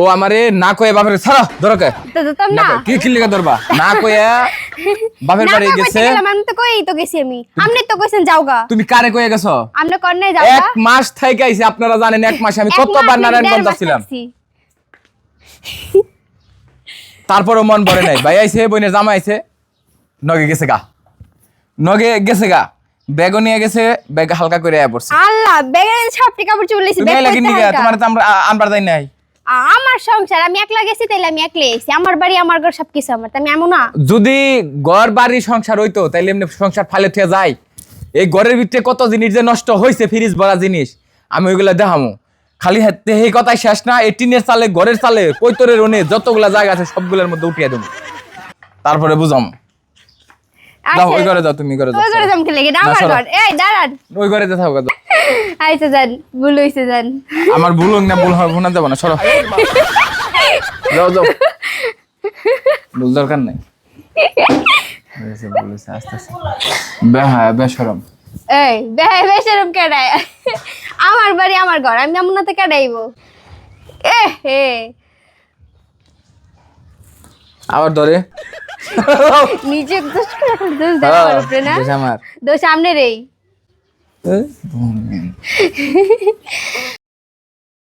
ও আমারে না কয়ে বাপের ছাড়া যেতাম না। কি কিনলে ধরবা? না কয়ে বাপের বাড়ি গেছে। আমি তো কই তো গেছি আমি। আপনি তো কইছেন যাওগা তুমি কারে কয়ে গেছো? আপনি কন্যায় এক যাওগা মাস থেকে আইছে আপনারা জানেন এক মাস আমি এক কতবার নারায়ণগঞ্জ ছিলাম তারপরও মন ভরে নাই। ভাই আইছে বোনের জামা আইছে। নগে গেছে গা। নগে গেছে গা। ব্যাগও নিয়ে গেছে ব্যাগ হালকা করে আয়া পড়ছে। আল্লাহ ব্যাগের ছাপটি কাপড় চলেছি তুমি এলা কিনি গা তোমার তো আমরা আনবার যাই নাই। আমার সংসার আমি একলা গেছি তাইলে আমি একলা এসেছি আমার বাড়ি আমার ঘর সবকিছু আমার আমি এমন না? যদি ঘর বাড়ি সংসার হইতো তাইলে এমনি সংসার ফালে থুয়ে যায়। এই ঘরের ভিতরে কত জিনিস যে নষ্ট হয়েছে ফ্রিজ ভরা জিনিস আমি ওইগুলা দেখামু। খালি হাতে এই কথাই শেষ না এই টিনের চালে ঘরের চালে কৈতরের ওনে যতগুলা জায়গা আছে সবগুলোর মধ্যে উঠিয়ে দেবো। তারপরে বুঝাম। যাও ওই ঘরে যাও তুমি ঘরে যাও ওই ঘরে যাম এটা না, আমার ঘর। এই দাঁড়ান। ওই ঘরে যাও। আইসে যান ভুল হইছে যান আমার ভুল হোক না ভুল হবে না যাব না সরো। যাও যাও। ভুল দরকার নাই। এই বেশরম আমার বাড়ি আমার ঘর আমি এমন না তো কেডাইব? এ হে। আবার ধরে। নিজে দোষ করে দোষ দেওয়া আমার না? দোষ আমার। দোষ সামনে রেই এ,